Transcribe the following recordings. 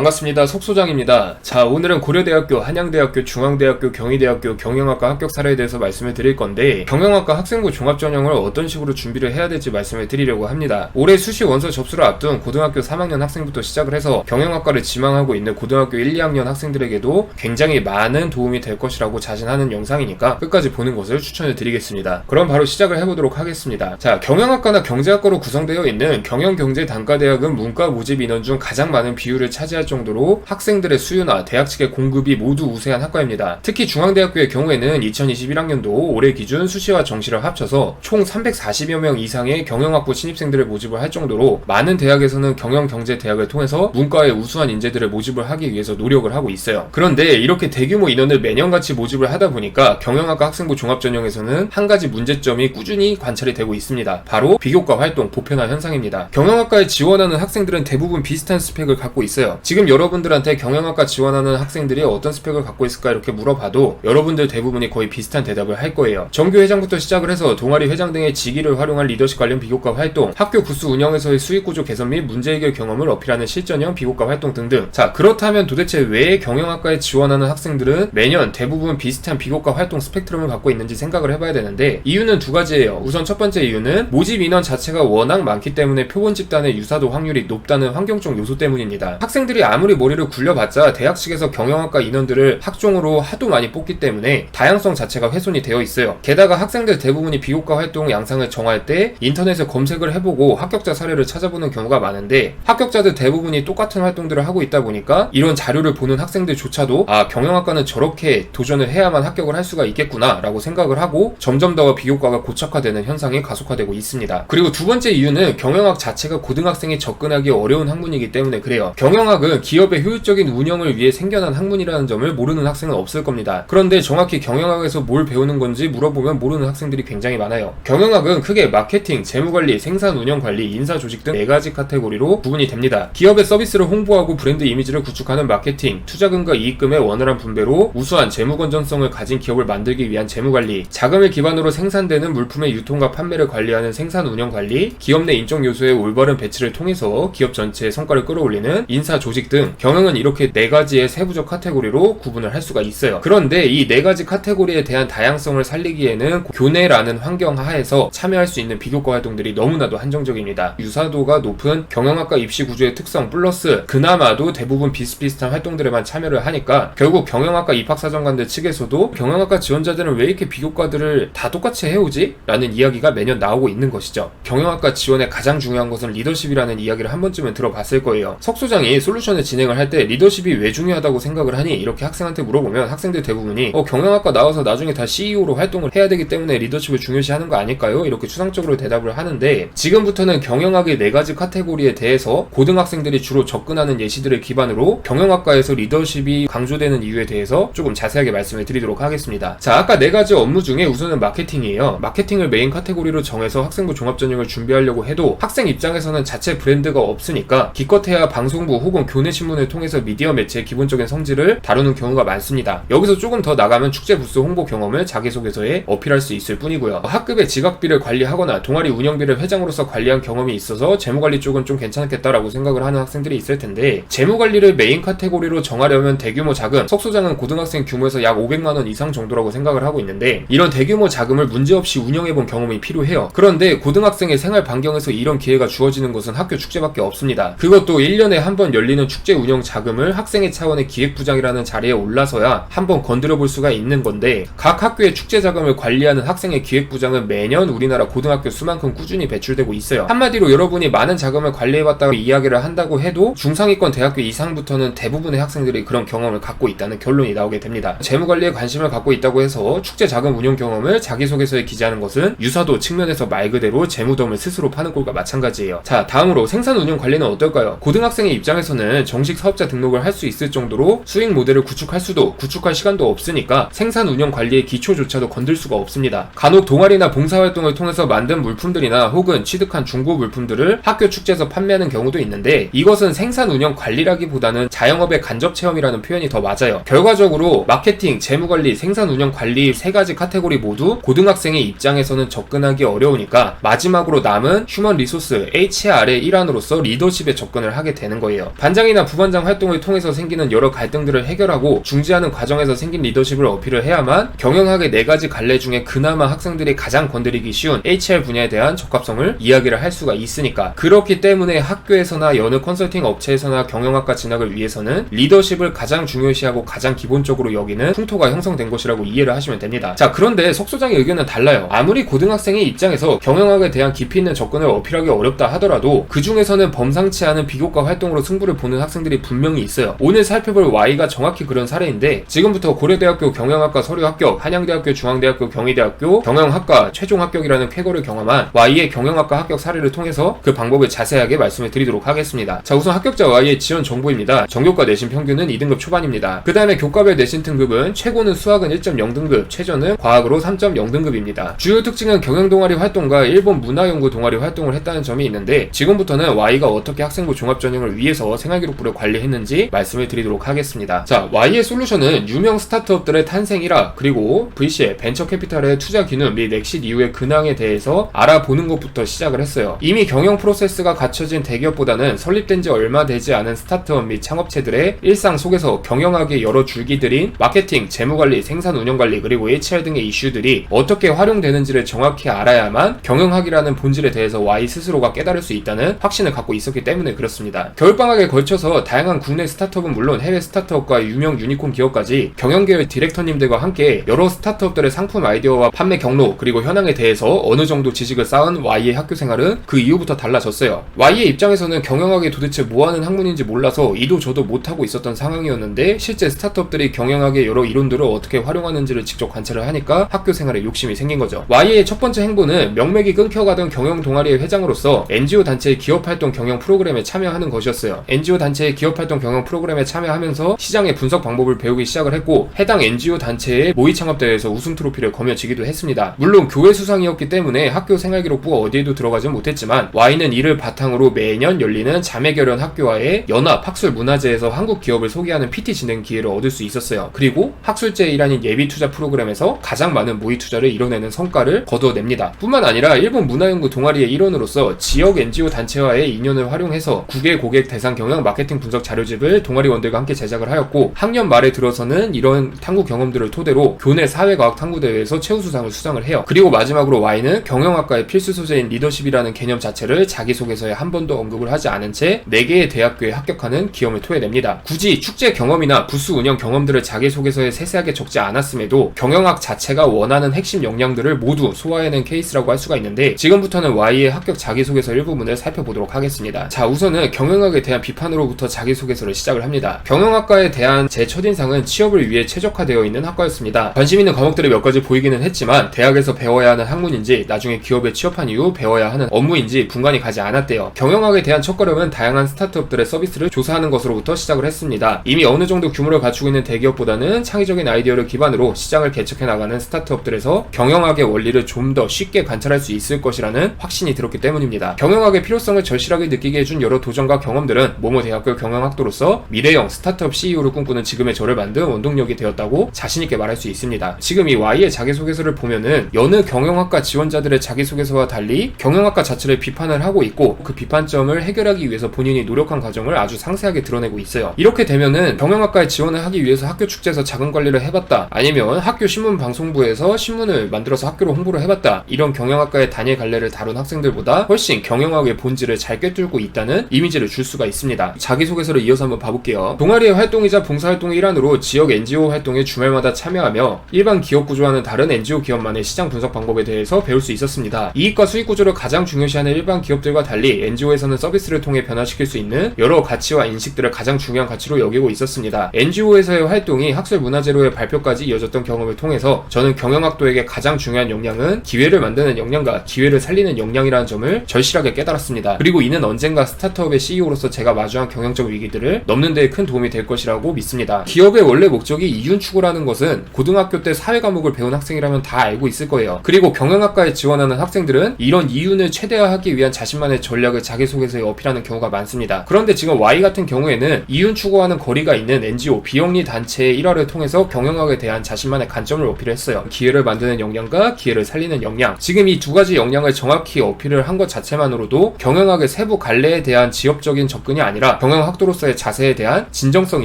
반갑습니다. 속소장입니다. 자, 오늘은 고려대학교, 한양대학교, 중앙대학교, 경희대학교 경영학과 합격 사례에 대해서 말씀을 드릴 건데 경영학과 학생부 종합전형을 어떤 식으로 준비를 해야 될지 말씀을 드리려고 합니다. 올해 수시 원서 접수를 앞둔 고등학교 3학년 학생부터 시작을 해서 경영학과를 지망하고 있는 고등학교 1, 2학년 학생들에게도 굉장히 많은 도움이 될 것이라고 자신하는 영상이니까 끝까지 보는 것을 추천을 드리겠습니다. 그럼 바로 시작을 해보도록 하겠습니다. 자, 경영학과나 경제학과로 구성되어 있는 경영경제 단과대학은 문과 모집 인원 중 가장 많은 비율을 차지할 정도로 학생들의 수요나 대학 측의 공급이 모두 우세한 학과입니다. 특히 중앙대학교의 경우에는 2021학년도 올해 기준 수시와 정시를 합쳐서 총 340여 명 이상의 경영학부 신입생들을 모집을 할 정도로 많은 대학에서는 경영경제대학을 통해서 문과의 우수한 인재들을 모집을 하기 위해서 노력을 하고 있어요. 그런데 이렇게 대규모 인원을 매년 같이 모집을 하다 보니까 경영학과 학생부 종합전형에서는 한 가지 문제점이 꾸준히 관찰이 되고 있습니다. 바로 비교과 활동 보편화 현상입니다. 경영학과에 지원하는 학생들은 대부분 비슷한 스펙을 갖고 있어요. 지금 여러분들한테 경영학과 지원하는 학생들이 어떤 스펙을 갖고 있을까 이렇게 물어봐도 여러분들 대부분이 거의 비슷한 대답을 할 거예요. 정규 회장부터 시작을 해서 동아리 회장 등의 직위를 활용한 리더십 관련 비교과 활동, 학교 부스 운영에서의 수익 구조 개선 및 문제 해결 경험을 어필하는 실전형 비교과 활동 등등. 자, 그렇다면 도대체 왜 경영학과에 지원하는 학생들은 매년 대부분 비슷한 비교과 활동 스펙트럼을 갖고 있는지 생각을 해봐야 되는데 이유는 두 가지예요. 우선 첫 번째 이유는 모집 인원 자체가 워낙 많기 때문에 표본 집단의 유사도 확률이 높다는 환경적 요소 때문입니다. 학생들이 아무리 머리를 굴려봤자 대학 측에서 경영학과 인원들을 학종으로 하도 많이 뽑기 때문에 다양성 자체가 훼손이 되어 있어요. 게다가 학생들 대부분이 비교과 활동 양상을 정할 때 인터넷에 검색을 해보고 합격자 사례를 찾아보는 경우가 많은데 합격자들 대부분이 똑같은 활동들을 하고 있다 보니까 이런 자료를 보는 학생들조차도 아 경영학과는 저렇게 도전을 해야만 합격을 할 수가 있겠구나 라고 생각을 하고 점점 더 비교과가 고착화되는 현상이 가속화되고 있습니다. 그리고 두 번째 이유는 경영학 자체가 고등학생이 접근하기 어려운 학문이기 때문에 그래요. 경영학은 기업의 효율적인 운영을 위해 생겨난 학문이라는 점을 모르는 학생은 없을 겁니다. 그런데 정확히 경영학에서 뭘 배우는 건지 물어보면 모르는 학생들이 굉장히 많아요. 경영학은 크게 마케팅, 재무관리, 생산 운영 관리, 인사 조직 등 네 가지 카테고리로 구분이 됩니다. 기업의 서비스를 홍보하고 브랜드 이미지를 구축하는 마케팅, 투자금과 이익금의 원활한 분배로 우수한 재무 건전성을 가진 기업을 만들기 위한 재무 관리, 자금을 기반으로 생산되는 물품의 유통과 판매를 관리하는 생산 운영 관리, 기업 내 인적 요소의 올바른 배치를 통해서 기업 전체의 성과를 끌어올리는 인사 조직 등 경영은 이렇게 네 가지의 세부적 카테고리로 구분을 할 수가 있어요. 그런데 이 네 가지 카테고리에 대한 다양성을 살리기에는 교내라는 환경 하에서 참여할 수 있는 비교과 활동들이 너무나도 한정적입니다. 유사도가 높은 경영학과 입시 구조의 특성 플러스 그나마도 대부분 비슷비슷한 활동들에만 참여를 하니까 결국 경영학과 입학사정관들 측에서도 경영학과 지원자들은 왜 이렇게 비교과들을 다 똑같이 해오지? 라는 이야기가 매년 나오고 있는 것이죠. 경영학과 지원의 가장 중요한 것은 리더십이라는 이야기를 한 번쯤은 들어봤을 거예요. 석 소장이 솔루션 을 진행을 할 때 리더십이 왜 중요하다고 생각을 하니? 이렇게 학생한테 물어보면 학생들 대부분이 어, 경영학과 나와서 나중에 다 CEO로 활동을 해야 되기 때문에 리더십을 중요시하는 거 아닐까요? 이렇게 추상적으로 대답을 하는데 지금부터는 경영학의 네 가지 카테고리에 대해서 고등학생들이 주로 접근하는 예시들을 기반으로 경영학과에서 리더십이 강조되는 이유에 대해서 조금 자세하게 말씀을 드리도록 하겠습니다. 자, 아까 네 가지 업무 중에 우선은 마케팅이에요. 마케팅을 메인 카테고리로 정해서 학생부 종합전형을 준비하려고 해도 학생 입장에서는 자체 브랜드가 없으니까 기껏해야 방송부 혹은 교내 신문을 통해서 미디어 매체의 기본적인 성질을 다루는 경우가 많습니다. 여기서 조금 더 나가면 축제 부스 홍보 경험을 자기소개서에 어필할 수 있을 뿐이고요. 학급의 지각비를 관리하거나 동아리 운영비를 회장으로서 관리한 경험이 있어서 재무관리 쪽은 좀 괜찮겠다라고 생각을 하는 학생들이 있을 텐데 재무관리를 메인 카테고리로 정하려면 대규모 자금, 석소장은 고등학생 규모에서 약 500만 원 이상 정도라고 생각을 하고 있는데 이런 대규모 자금을 문제없이 운영해 본 경험이 필요해요. 그런데 고등학생의 생활 반경에서 이런 기회가 주어지는 것은 학교 축제밖에 없습니다. 그것도 1년에 한 번 열리는 축제 운영 자금을 학생회 차원의 기획부장이라는 자리에 올라서야 한번 건드려 볼 수가 있는 건데 각 학교의 축제 자금을 관리하는 학생의 기획부장은 매년 우리나라 고등학교 수만큼 꾸준히 배출되고 있어요. 한마디로 여러분이 많은 자금을 관리해봤다고 이야기를 한다고 해도 중상위권 대학교 이상부터는 대부분의 학생들이 그런 경험을 갖고 있다는 결론이 나오게 됩니다. 재무관리에 관심을 갖고 있다고 해서 축제 자금 운용 경험을 자기소개서에 기재하는 것은 유사도 측면에서 말 그대로 재무덤을 스스로 파는 꼴과 마찬가지예요. 자, 다음으로 생산 운영 관리는 어떨까요? 고등학생의 입장에서는 정식 사업자 등록을 할 수 있을 정도로 수익 모델을 구축할 수도 구축할 시간도 없으니까 생산 운영 관리의 기초조차도 건들 수가 없습니다. 간혹 동아리나 봉사활동을 통해서 만든 물품들이나 혹은 취득한 중고 물품들을 학교 축제에서 판매하는 경우도 있는데 이것은 생산 운영 관리라기보다는 자영업의 간접 체험이라는 표현이 더 맞아요. 결과적으로 마케팅, 재무관리, 생산 운영 관리 세 가지 카테고리 모두 고등학생의 입장에서는 접근하기 어려우니까 마지막으로 남은 휴먼 리소스 HR의 일환으로서 리더십에 접근을 하게 되는 거예요. 반장이 부장이나 부반장 활동을 통해서 생기는 여러 갈등들을 해결하고 중지하는 과정에서 생긴 리더십을 어필을 해야만 경영학의 네 가지 갈래 중에 그나마 학생들이 가장 건드리기 쉬운 HR 분야에 대한 적합성을 이야기를 할 수가 있으니까 그렇기 때문에 학교에서나 여느 컨설팅 업체에서나 경영학과 진학을 위해서는 리더십을 가장 중요시하고 가장 기본적으로 여기는 풍토가 형성된 것이라고 이해를 하시면 됩니다. 자 그런데 석 소장의 의견은 달라요. 아무리 고등학생의 입장에서 경영학에 대한 깊이 있는 접근을 어필하기 어렵다 하더라도 그 중에서는 범상치 않은 비교과 활동으로 승부를 보는 학생들이 분명히 있어요. 오늘 살펴볼 Y가 정확히 그런 사례인데 지금부터 고려대학교 경영학과 서류 합격, 한양대학교 중앙대학교 경희대학교 경영학과 최종 합격이라는 쾌거를 경험한 Y의 경영학과 합격 사례를 통해서 그 방법을 자세하게 말씀을 드리도록 하겠습니다. 자 우선 합격자 Y의 지원 정보입니다. 전교과 내신 평균은 2등급 초반입니다. 그 다음에 교과별 내신 등급은 최고는 수학은 1.0등급, 최저는 과학으로 3.0등급입니다. 주요 특징은 경영 동아리 활동과 일본 문화연구 동아리 활동을 했다는 점이 있는데 지금부터는 Y가 어떻게 학생부 종합전형을 위해서 생활 기록부를 관리했는지 말씀을 드리도록 하겠습니다. 자 Y의 솔루션은 유명 스타트업들의 탄생이라 그리고 VC, 벤처 캐피탈의 투자 기능 및 엑시 이후의 근황에 대해서 알아보는 것부터 시작을 했어요. 이미 경영 프로세스가 갖춰진 대기업보다는 설립된 지 얼마 되지 않은 스타트업 및 창업체들의 일상 속에서 경영학의 여러 줄기들인 마케팅, 재무관리, 생산 운영관리 그리고 HR 등의 이슈들이 어떻게 활용되는지를 정확히 알아야만 경영학이라는 본질에 대해서 Y 스스로가 깨달을 수 있다는 확신을 갖고 있었기 때문에 그렇습니다. 겨울방학에 걸쳐 서 다양한 국내 스타트업은 물론 해외 스타트업과 유명 유니콘 기업까지 경영계열 디렉터님들과 함께 여러 스타트업들의 상품 아이디어와 판매 경로 그리고 현황에 대해서 어느 정도 지식을 쌓은 Y의 학교 생활은 그 이후부터 달라졌어요. Y의 입장에서는 경영학이 도대체 뭐하는 학문인지 몰라서 이도 저도 못하고 있었던 상황이었는데 실제 스타트업들이 경영학의 여러 이론들을 어떻게 활용하는지를 직접 관찰을 하니까 학교 생활에 욕심이 생긴 거죠. Y의 첫 번째 행보는 명맥이 끊겨가던 경영 동아리의 회장으로서 NGO 단체의 기업 활동 경영 프로그램에 참여하는 것이었어요. NGO 단체의 기업 활동 경영 프로그램에 참여하면서 시장의 분석 방법을 배우기 시작을 했고 해당 NGO 단체의 모의 창업 대회에서 우승 트로피를 거머쥐기도 했습니다. 물론 교회 수상이었기 때문에 학교 생활 기록부가 어디에도 들어가지 못했지만 Y는 이를 바탕으로 매년 열리는 자매결연 학교와의 연합 학술 문화제에서 한국 기업을 소개하는 PT 진행 기회를 얻을 수 있었어요. 그리고 학술제 일환인 예비 투자 프로그램에서 가장 많은 모의 투자를 이뤄내는 성과를 거두어냅니다. 뿐만 아니라 일본 문화연구 동아리의 일원으로서 지역 NGO 단체와의 인연을 활용해서 국외 고객 대상 경영 마케팅 분석 자료집을 동아리 원들과 함께 제작을 하였고 학년 말에 들어서는 이런 탐구 경험들을 토대로 교내 사회과학 탐구대회에서 최우수상을 수상을 해요. 그리고 마지막으로 Y는 경영학과의 필수 소재인 리더십이라는 개념 자체를 자기소개서에 한 번도 언급을 하지 않은 채 4개의 대학교에 합격하는 기염을 토해냅니다. 굳이 축제 경험이나 부스 운영 경험들을 자기소개서에 세세하게 적지 않았음에도 경영학 자체가 원하는 핵심 역량들을 모두 소화해낸 케이스라고 할 수가 있는데 지금부터는 Y의 합격 자기소개서 일부분을 살펴보도록 하겠습니다. 자 우선은 경영학에 대한 비판으로 부터 자기소개서를 시작을 합니다. 경영학과에 대한 제 첫인상은 취업을 위해 최적화되어 있는 학과였습니다. 관심 있는 과목들이 몇 가지 보이기는 했지만 대학에서 배워야 하는 학문인지 나중에 기업에 취업한 이후 배워야 하는 업무인지 분간이 가지 않았대요. 경영학에 대한 첫걸음은 다양한 스타트업들의 서비스를 조사하는 것으로부터 시작을 했습니다. 이미 어느 정도 규모를 갖추고 있는 대기업보다는 창의적인 아이디어를 기반으로 시장을 개척해 나가는 스타트업들에서 경영학의 원리를 좀 더 쉽게 관찰할 수 있을 것이라는 확신이 들었기 때문입니다. 경영학의 필요성을 절실하게 느끼게 해준 여러 도전과 경험들은 모모 대학교 경영학도로서 미래형 스타트업 CEO를 꿈꾸는 지금의 저를 만든 원동력이 되었다고 자신있게 말할 수 있습니다. 지금 이 Y의 자기소개서를 보면은 여느 경영학과 지원자들의 자기소개서와 달리 경영학과 자체를 비판을 하고 있고 그 비판점을 해결하기 위해서 본인이 노력한 과정을 아주 상세하게 드러내고 있어요. 이렇게 되면은 경영학과에 지원을 하기 위해서 학교 축제에서 자금 관리를 해봤다. 아니면 학교 신문 방송부에서 신문을 만들어서 학교로 홍보를 해봤다. 이런 경영학과의 단일 갈래를 다룬 학생들보다 훨씬 경영학의 본질을 잘 꿰뚫고 있다는 이미지를 줄 수가 있습니다. 자기소개서를 이어서 한번 봐볼게요. 동아리의 활동이자 봉사활동의 일환으로 지역 NGO 활동에 주말마다 참여하며 일반 기업 구조와는 다른 NGO 기업만의 시장 분석 방법에 대해서 배울 수 있었습니다. 이익과 수익 구조를 가장 중요시하는 일반 기업들과 달리 NGO에서는 서비스를 통해 변화시킬 수 있는 여러 가치와 인식들을 가장 중요한 가치로 여기고 있었습니다. NGO에서의 활동이 학술 문화제로의 발표까지 이어졌던 경험을 통해서 저는 경영학도에게 가장 중요한 역량은 기회를 만드는 역량과 기회를 살리는 역량이라는 점을 절실하게 깨달았습니다. 그리고 이는 언젠가 스타트업의 CEO로서 제가 마주한 경영적 위기들을 넘는 데 큰 도움이 될 것이라고 믿습니다. 기업의 원래 목적이 이윤 추구라는 것은 고등학교 때 사회 과목을 배운 학생이라면 다 알고 있을 거예요. 그리고 경영학과에 지원하는 학생들은 이런 이윤을 최대화하기 위한 자신만의 전략을 자기소개서에 어필하는 경우가 많습니다. 그런데 지금 Y 같은 경우에는 이윤 추구와는 거리가 있는 NGO 비영리 단체의 일화를 통해서 경영학에 대한 자신만의 관점을 어필했어요. 기회를 만드는 역량과 기회를 살리는 역량. 지금 이 두 가지 역량을 정확히 어필을 한 것 자체만으로도 경영학의 세부 갈래에 대한 지역적인 접근이 아니라 아니라 경영 학도로서의 자세에 대한 진정성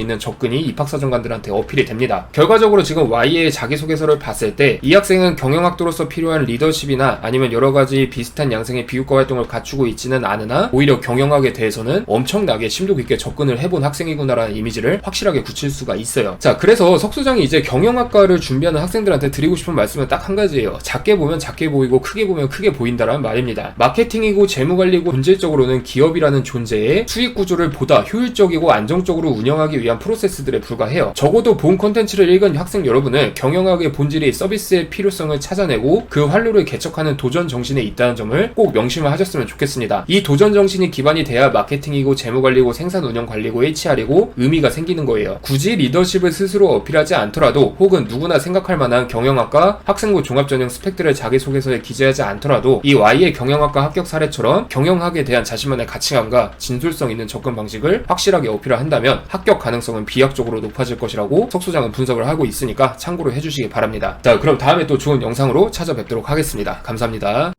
있는 접근이 입학사정관들한테 어필이 됩니다. 결과적으로 지금 Y의 자기소개서를 봤을 때 이 학생은 경영학도로서 필요한 리더십이나 아니면 여러 가지 비슷한 양생의 비교과 활동을 갖추고 있지는 않으나 오히려 경영학에 대해서는 엄청나게 심도 깊게 접근을 해본 학생이구나라는 이미지를 확실하게 굳힐 수가 있어요. 자, 그래서 석 소장이 이제 경영학과를 준비하는 학생들한테 드리고 싶은 말씀은 딱 한 가지예요. 작게 보면 작게 보이고 크게 보면 크게 보인다라는 말입니다. 마케팅이고 재무관리고 본질적으로는 기업이라는 존재의 수익 구조를 보다 효율적이고 안정적으로 운영하기 위한 프로세스들에 불과해요. 적어도 본 컨텐츠를 읽은 학생 여러분은 경영학의 본질이 서비스의 필요성을 찾아내고 그 활로를 개척하는 도전 정신에 있다는 점을 꼭 명심을 하셨으면 좋겠습니다. 이 도전 정신이 기반이 돼야 마케팅이고 재무 관리고 생산 운영 관리고 HR이고 의미가 생기는 거예요. 굳이 리더십을 스스로 어필하지 않더라도 혹은 누구나 생각할 만한 경영학과 학생부 종합전형 스펙들을 자기소개서에 기재하지 않더라도 이 Y의 경영학과 합격 사례처럼 경영학에 대한 자신만의 가치관과 진솔성 있는 접근 방식을 확실하게 어필을 한다면 합격 가능성은 비약적으로 높아질 것이라고 석 소장은 분석을 하고 있으니까 참고로 해주시기 바랍니다. 자, 그럼 다음에 또 좋은 영상으로 찾아뵙도록 하겠습니다. 감사합니다.